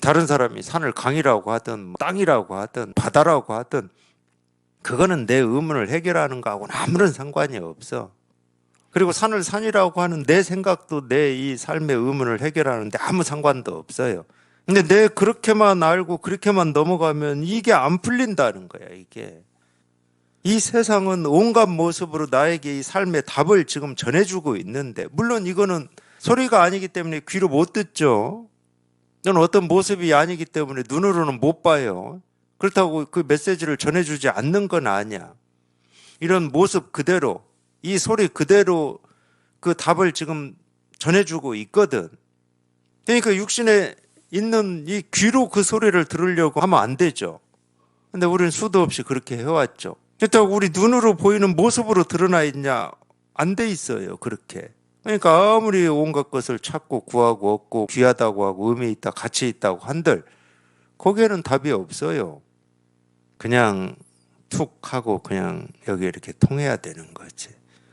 다른 사람이 산을 강이라고 하든 뭐 땅이라고 하든 바다라고 하든 그거는 내 의문을 해결하는 거하고는 아무런 상관이 없어. 그리고 산을 산이라고 하는 내 생각도 내 이 삶의 의문을 해결하는데 아무 상관도 없어요. 근데 내 그렇게만 알고 그렇게만 넘어가면 이게 안 풀린다는 거야, 이게. 이 세상은 온갖 모습으로 나에게 이 삶의 답을 지금 전해주고 있는데, 물론 이거는 소리가 아니기 때문에 귀로 못 듣죠. 넌 어떤 모습이 아니기 때문에 눈으로는 못 봐요. 그렇다고 그 메시지를 전해주지 않는 건 아니야. 이런 모습 그대로, 이 소리 그대로 그 답을 지금 전해주고 있거든. 그러니까 육신에 있는 이 귀로 그 소리를 들으려고 하면 안 되죠. 근데 우리는 수도 없이 그렇게 해왔죠. 그렇다고 우리 눈으로 보이는 모습으로 드러나 있냐? 안 돼 있어요. 그렇게. 그러니까 아무리 온갖 것을 찾고 구하고 얻고 귀하다고 하고 의미 있다, 가치 있다고 한들 거기에는 답이 없어요. 그냥 툭 하고 그냥 여기 이렇게 통해야 되는 거지.